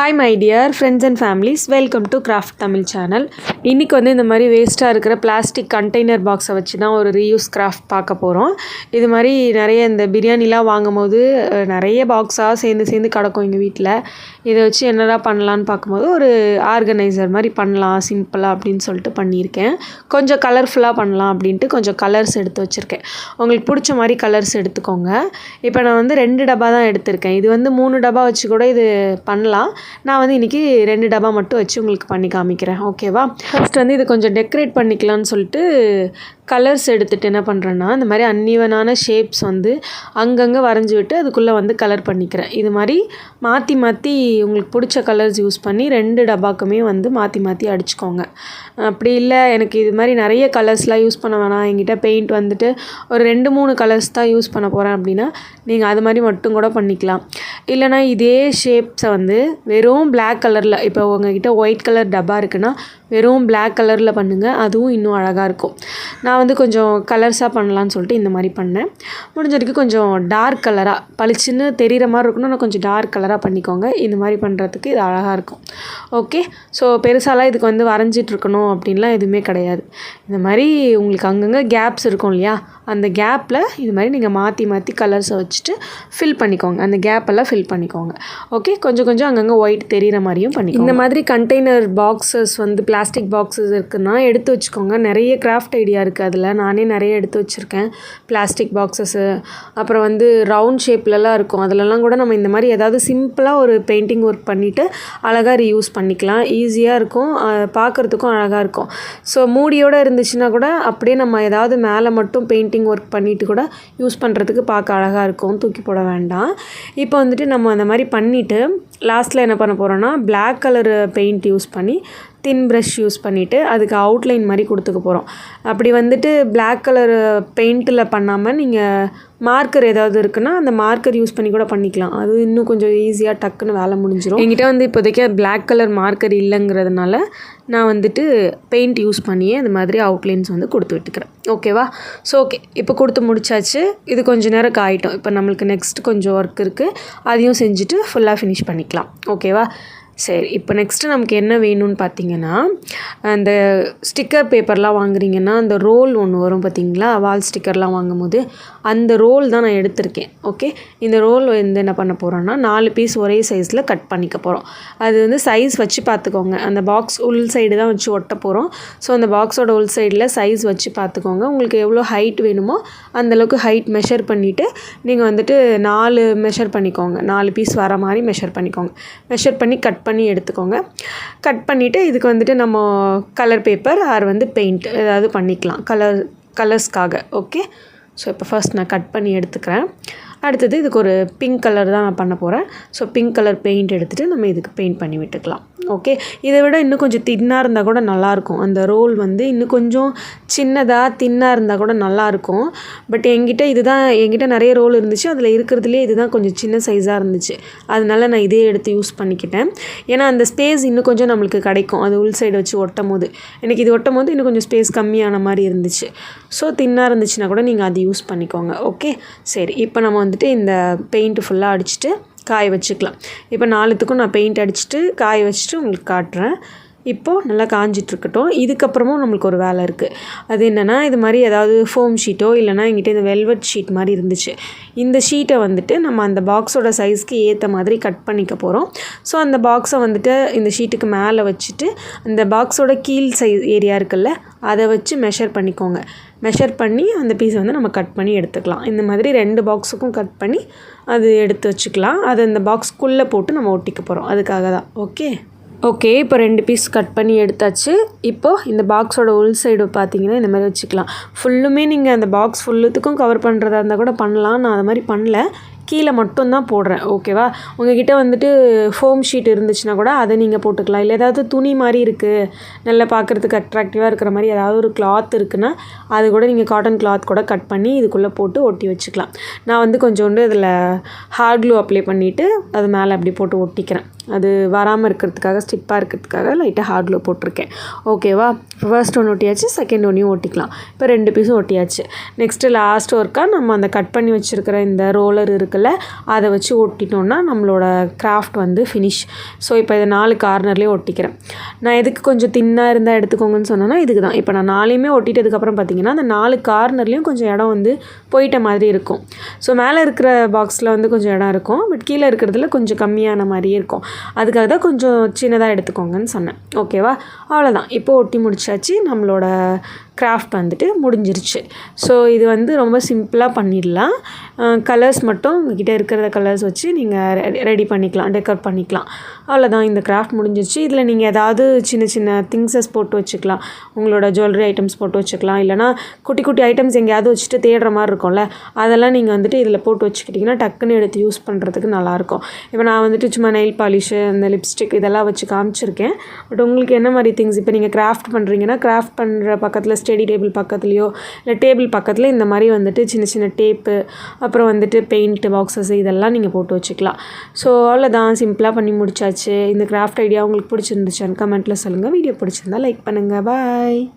Hi my dear friends and families welcome to craft Tamil channel இன்றைக்கி வந்து இந்த மாதிரி வேஸ்ட்டாக இருக்கிற பிளாஸ்டிக் கண்டெய்னர் பாக்ஸை வச்சு தான் ஒரு ரீயூஸ் கிராஃப்ட் பார்க்க போகிறோம் இது மாதிரி நிறைய இந்த பிரியாணிலாம் வாங்கும் போது நிறைய பாக்ஸாக சேர்ந்து சேர்ந்து கிடக்கும் எங்கள் வீட்டில் இதை வச்சு என்னடா பண்ணலான்னு பார்க்கும்போது ஒரு ஆர்கனைசர் மாதிரி பண்ணலாம் சிம்பிளாக அப்படின்னு சொல்லிட்டு பண்ணியிருக்கேன். கொஞ்சம் கலர்ஃபுல்லாக பண்ணலாம் அப்படின்ட்டு கொஞ்சம் கலர்ஸ் எடுத்து வச்சுருக்கேன். உங்களுக்கு பிடிச்ச மாதிரி கலர்ஸ் எடுத்துக்கோங்க. இப்போ நான் வந்து ரெண்டு டப்பா தான் எடுத்திருக்கேன். இது வந்து மூணு டப்பா வச்சு கூட இது பண்ணலாம். நான் வந்து இன்றைக்கி ரெண்டு டப்பா மட்டும் வச்சு உங்களுக்கு பண்ணி காமிக்கிறேன். ஓகேவா ஃபஸ்ட் வந்து இது கொஞ்சம் டெக்கரேட் பண்ணிக்கலாம்னு சொல்லிட்டு கலர்ஸ் எடுத்துகிட்டு என்ன பண்ணுறேன்னா இந்த மாதிரி அன்னிவனான ஷேப்ஸ் வந்து அங்கங்கே வரைஞ்சி விட்டு அதுக்குள்ளே வந்து கலர் பண்ணிக்கிறேன். இது மாதிரி மாற்றி மாற்றி உங்களுக்கு பிடிச்ச கலர்ஸ் யூஸ் பண்ணி ரெண்டு டப்பாக்குமே வந்து மாற்றி மாற்றி அடிச்சுக்கோங்க. அப்படி இல்லை எனக்கு இது மாதிரி நிறைய கலர்ஸ்லாம் யூஸ் பண்ண வேணாம். என்கிட்ட பெயிண்ட் வந்துட்டு ஒரு ரெண்டு மூணு கலர்ஸ் தான் யூஸ் பண்ண போகிறேன் அப்படின்னா நீங்கள் அது மாதிரி மட்டும் கூட பண்ணிக்கலாம். இல்லைனா இதே ஷேப்ஸை வந்து வெறும் பிளாக் கலரில் இப்போ உங்ககிட்ட ஒயிட் கலர் டப்பா இருக்குன்னா வெறும் பிளாக் கலரில் பண்ணுங்கள் அதுவும் இன்னும் அழகாக இருக்கும். நான் வந்து கொஞ்சம் கலர்ஸாக பண்ணலான்னு சொல்லிட்டு இந்த மாதிரி பண்ணேன். முடிஞ்ச வரைக்கும் கொஞ்சம் டார்க் கலராக பளிச்சுன்னு தெரிகிற மாதிரி இருக்கணும் நான் கொஞ்சம் டார்க் கலராக பண்ணிக்கோங்க. இந்த மாதிரி பண்ணுறதுக்கு இது அழகாக இருக்கும். ஓகே ஸோ பெருசாலாம் இதுக்கு வந்து வரைஞ்சிட்ருக்கணும் அப்படின்லாம் எதுவுமே கிடையாது. இந்த மாதிரி உங்களுக்கு அங்கங்கே கேப்ஸ் இருக்கும் இல்லையா? அந்த கேப்பில் இது மாதிரி நீங்கள் மாற்றி மாற்றி கலர்ஸை வச்சுட்டு ஃபில் பண்ணிக்கோங்க. அந்த கேப்பெல்லாம் ஃபில் பண்ணிக்கோங்க. ஓகே கொஞ்சம் கொஞ்சம் அங்கங்கே ஒயிட் தெரிகிற மாதிரியும் பண்ணிக்கோங்க. இந்த மாதிரி கண்டெய்னர் பாக்ஸஸ் வந்து பிளாஸ்டிக் பாக்ஸஸ் இருக்குன்னா எடுத்து வச்சுக்கோங்க. நிறைய கிராஃப்ட் ஐடியா இருக்குது அதில். நானே நிறைய எடுத்து வச்சுருக்கேன். பிளாஸ்டிக் பாக்ஸஸ்ஸு அப்புறம் வந்து ரவுண்ட் ஷேப்லலாம் இருக்கும். அதிலலாம் கூட நம்ம இந்த மாதிரி ஏதாவது சிம்பிளாக ஒரு பெயிண்டிங் ஒர்க் பண்ணிவிட்டு அழகாக ரீயூஸ் பண்ணிக்கலாம். ஈஸியாக இருக்கும். பார்க்குறதுக்கும் அழகாக இருக்கும். ஸோ மூடியோடு இருந்துச்சுன்னா கூட அப்படியே நம்ம ஏதாவது மேலே மட்டும் பெயிண்டிங் ஒர்க் பண்ணிட்டு கூட யூஸ் பண்ணுறதுக்கு பார்க்க அழகாக இருக்கும். தூக்கி போட வேண்டாம். இப்போ வந்துட்டு நம்ம அந்த மாதிரி பண்ணிவிட்டு லாஸ்ட்டில் என்ன பண்ண போகிறோன்னா பிளாக் கலர் பெயிண்ட் யூஸ் பண்ணி தின் ப்ரஷ் யூஸ் பண்ணிவிட்டு அதுக்கு அவுட்லைன் மாதிரி கொடுத்துக்க போகிறோம் அப்படி வந்துட்டு பிளாக் கலர் பெயிண்ட்டில் பண்ணாமல் நீங்கள் மார்க்கர் ஏதாவது இருக்குன்னா அந்த மார்க்கர் யூஸ் பண்ணி கூட பண்ணிக்கலாம். அது இன்னும் கொஞ்சம் ஈஸியாக டக்குன்னு வேலை முடிஞ்சிடும் என்கிட்ட வந்து இப்போதைக்கு பிளாக் கலர் மார்க்கர் இல்லைங்கிறதுனால நான் வந்துட்டு பெயிண்ட் யூஸ் பண்ணியே இந்த மாதிரி அவுட்லைன்ஸ் வந்து கொடுத்து விட்டுக்கிறேன். ஓகேவா ஸோ ஓகே இப்போ கொடுத்து முடிச்சாச்சு. இது கொஞ்சம் நேரம் காயிட்டோம். இப்போ நம்மளுக்கு நெக்ஸ்ட் கொஞ்சம் ஒர்க் இருக்குது அதையும் செஞ்சுட்டு ஃபுல்லாக ஃபினிஷ் பண்ணிக்கலாம். ஓகேவா சரி இப்போ நெக்ஸ்ட்டு நமக்கு என்ன வேணும்னு பார்த்தீங்கன்னா அந்த ஸ்டிக்கர் பேப்பர்லாம் வாங்குறீங்கன்னா அந்த ரோல் ஒன்று வரும் பார்த்தீங்களா வால் ஸ்டிக்கர்லாம் வாங்கும்போது அந்த ரோல் தான் நான் எடுத்திருக்கேன் ஓகே இந்த ரோல் வந்து என்ன பண்ண போகிறோன்னா நாலு பீஸ் ஒரே சைஸில் கட் பண்ணிக்க போகிறோம் அது வந்து சைஸ் வச்சு பார்த்துக்கோங்க அந்த பாக்ஸ் உள் சைடு தான் வச்சு ஒட்ட போகிறோம் ஸோ அந்த பாக்ஸோட உள் சைடில் சைஸ் வச்சு பார்த்துக்கோங்க உங்களுக்கு எவ்வளோ ஹைட் வேணுமோ அந்தளவுக்கு ஹைட் மெஷர் பண்ணிவிட்டு நீங்கள் வந்துட்டு நாலு மெஷர் பண்ணிக்கோங்க. நாலு பீஸ் வர மாதிரி மெஷர் பண்ணிக்கோங்க. மெஷர் பண்ணி கட் பண்ணி பண்ணி எடுத்துக்கோங்க. கட் பண்ணிவிட்டு இதுக்கு வந்துட்டு நம்ம கலர் பேப்பர் ஆர் வந்து பெயிண்ட் ஏதாவது பண்ணிக்கலாம். கலர் கலர்ஸ்க்காக ஓகே ஸோ இப்போ ஃபர்ஸ்ட் நான் கட் பண்ணி எடுத்துக்கிறேன். அடுத்தது இதுக்கு ஒரு பிங்க் கலர் தான் நான் பண்ண போகிறேன் ஸோ பிங்க் கலர் பெயிண்ட் எடுத்துகிட்டு நம்ம இதுக்கு பெயிண்ட் பண்ணி விட்டுக்கலாம். ஓகே இதை விட இன்னும் கொஞ்சம் தின்னாக இருந்தால் கூட நல்லாயிருக்கும். அந்த ரோல் வந்து இன்னும் கொஞ்சம் சின்னதாக தின்னாக இருந்தால் கூட நல்லாயிருக்கும். பட் என்கிட்ட இதுதான் என்கிட்ட நிறைய ரோல் இருந்துச்சு. அதில் இருக்கிறதுலே இதுதான் கொஞ்சம் சின்ன சைஸாக இருந்துச்சு. அதனால நான் இதே எடுத்து யூஸ் பண்ணிக்கிட்டேன். ஏன்னா அந்த ஸ்பேஸ் இன்னும் கொஞ்சம் நம்மளுக்கு கிடைக்கும். அது உள் சைடு வச்சு ஒட்டும் போது எனக்கு இது ஒட்டும் போது இன்னும் கொஞ்சம் ஸ்பேஸ் கம்மியான மாதிரி இருந்துச்சு. ஸோ தின்னாக இருந்துச்சுன்னா கூட நீங்கள் அது யூஸ் பண்ணிக்கோங்க. ஓகே? சரி இப்போ நம்ம வந்துட்டு இந்த பெயிண்ட் ஃபுல்லாக அடிச்சுட்டு காய வச்சுக்கலாம். இப்போ நாலுத்துக்கும் நான் பெயிண்ட் அடிச்சுட்டு காய வச்சுட்டு உங்களுக்கு காட்டுறேன். இப்போது நல்லா காஞ்சிட்ருக்கட்டும். இதுக்கப்புறமும் நம்மளுக்கு ஒரு வேலை இருக்குது அது என்னென்னா இது மாதிரி ஏதாவது ஃபோம் ஷீட்டோ இல்லைனா எங்கிட்ட இந்த வெல்வெட் ஷீட் மாதிரி இருந்துச்சு. இந்த ஷீட்டை வந்துட்டு நம்ம அந்த பாக்ஸோட சைஸ்க்கு ஏற்ற மாதிரி கட் பண்ணிக்க போகிறோம் ஸோ அந்த பாக்ஸை வந்துட்டு இந்த ஷீட்டுக்கு மேலே வச்சுட்டு அந்த பாக்ஸோட கீழ் சைஸ் ஏரியா இருக்குல்ல அதை வச்சு மெஷர் பண்ணிக்கோங்க. மெஷர் பண்ணி அந்த பீஸை வந்து நம்ம கட் பண்ணி எடுத்துக்கலாம். இந்த மாதிரி ரெண்டு பாக்ஸுக்கும் கட் பண்ணி அது எடுத்து வச்சுக்கலாம். அது அந்த பாக்ஸ்க்குள்ளே போட்டு நம்ம ஒட்டிக்க போகிறோம் அதுக்காக தான். ஓகே ஓகே இப்போ ரெண்டு பீஸ் கட் பண்ணி எடுத்தாச்சு. இப்போது இந்த பாக்ஸோட உள் சைடு பார்த்தீங்கன்னா இந்த மாதிரி வச்சுக்கலாம். ஃபுல்லுமே நீங்கள் அந்த பாக்ஸ் ஃபுல்லுத்துக்கும் கவர் பண்ணுறதா இருந்தால் கூட பண்ணலாம். நான் அது மாதிரி பண்ணல. கீழே மட்டும்தான் போடுறேன் ஓகேவா உங்ககிட்ட வந்துட்டு ஃபோம் ஷீட் இருந்துச்சுன்னா கூட அதை நீங்கள் போட்டுக்கலாம். இல்லை ஏதாவது துணி மாதிரி இருக்குது நல்லா பார்க்குறதுக்கு அட்ராக்டிவாக இருக்கிற மாதிரி ஏதாவது ஒரு கிளாத் இருக்குன்னா அது கூட நீங்கள் காட்டன் கிளாத் கூட கட் பண்ணி இதுக்குள்ளே போட்டு ஒட்டி வச்சுக்கலாம். நான் வந்து கொஞ்சோண்டு இதில் ஹார்ட் க்ளூ அப்ளை பண்ணிவிட்டு அது மேலே அப்படி போட்டு ஒட்டிக்கிறேன். அது வராமல் இருக்கிறதுக்காக ஸ்டிப்பாக இருக்கிறதுக்காக லைட்டாக ஹார்ட் க்ளூ போட்டிருக்கேன். ஓகேவா ஃபர்ஸ்ட் ஒன்று ஒட்டியாச்சு செகண்ட் ஒன்றையும் ஒட்டிக்கலாம். இப்போ ரெண்டு பீஸும் ஒட்டியாச்சு. நெக்ஸ்ட்டு லாஸ்ட் ஒர்க்காக நம்ம அந்த கட் பண்ணி வச்சுருக்கிற இந்த ரோலர் இருக்குல்ல இருக்குல்ல அதை வச்சு ஒட்டிட்டோன்னா நம்மளோட கிராஃப்ட் வந்து ஃபினிஷ் ஸோ இப்போ இதை நாலு கார்னர்லேயே ஒட்டிக்கிறேன். நான் எதுக்கு கொஞ்சம் தின்னாக இருந்தால் எடுத்துக்கோங்கன்னு சொன்னேன்னா இதுக்கு தான் இப்போ நான் நாலையுமே ஒட்டிட்டதுக்கப்புறம் பார்த்தீங்கன்னா அந்த நாலு கார்னர்லேயும் கொஞ்சம் இடம் வந்து போயிட்ட மாதிரி இருக்கும். ஸோ மேலே இருக்கிற பாக்ஸில் வந்து கொஞ்சம் இடம் இருக்கும். பட் கீழே இருக்கிறதுல கொஞ்சம் கம்மியான மாதிரியே இருக்கும். அதுக்காக தான் கொஞ்சம் சின்னதாக எடுத்துக்கோங்கன்னு சொன்னேன். ஓகேவா அவ்வளோதான் இப்போ ஒட்டி முடிச்சாச்சு. நம்மளோட கிராஃப்ட் வந்துட்டு முடிஞ்சிருச்சு. ஸோ இது வந்து ரொம்ப சிம்பிளாக பண்ணிடலாம். கலர்ஸ் மட்டும் உங்ககிட்ட இருக்கிற கலர்ஸ் வச்சு நீங்கள் ரெடி பண்ணிக்கலாம் டெக்கர் பண்ணிக்கலாம். அவ்வளோதான் இந்த கிராஃப்ட் முடிஞ்சிருச்சு. இதில் நீங்கள் ஏதாவது சின்ன சின்ன திங்ஸஸ் போட்டு வச்சுக்கலாம். உங்களோட ஜுவல்லரி ஐட்டம்ஸ் போட்டு வச்சுக்கலாம். இல்லைனா குட்டி குட்டி ஐட்டம்ஸ் எங்கேயாவது வச்சுட்டு தேடுற மாதிரி இருக்கும்ல அதெல்லாம் நீங்கள் வந்துட்டு இதில் போட்டு வச்சுக்கிட்டிங்கன்னா டக்குன்னு எடுத்து யூஸ் பண்ணுறதுக்கு நல்லாயிருக்கும். இப்போ நான் வந்துட்டு சும்மா நெயில் பாலிஷு இந்த லிப்ஸ்டிக் இதெல்லாம் வச்சு காமிச்சிருக்கேன். பட் உங்களுக்கு என்ன மாதிரி திங்ஸ் இப்போ நீங்கள் கிராஃப்ட் பண்ணுறீங்கன்னா கிராஃப்ட் பண்ணுற பக்கத்தில் ஸ்டடி டேபிள் பக்கத்துலேயோ இல்லை டேபிள் பக்கத்தில் இந்த மாதிரி வந்துட்டு சின்ன சின்ன டேப்பு அப்புறம் வந்துட்டு பெயிண்ட் பாக்ஸஸ் இதெல்லாம் நீங்கள் போட்டு வச்சுக்கலாம். ஸோ அவ்வளோதான் சிம்பிளாக பண்ணி முடிச்சாச்சு. இந்த கிராஃப்ட் ஐடியா உங்களுக்கு பிடிச்சிருந்துச்சான்னு கமெண்ட்டில் சொல்லுங்கள் வீடியோ பிடிச்சிருந்தா லைக் பண்ணுங்கள் பாய்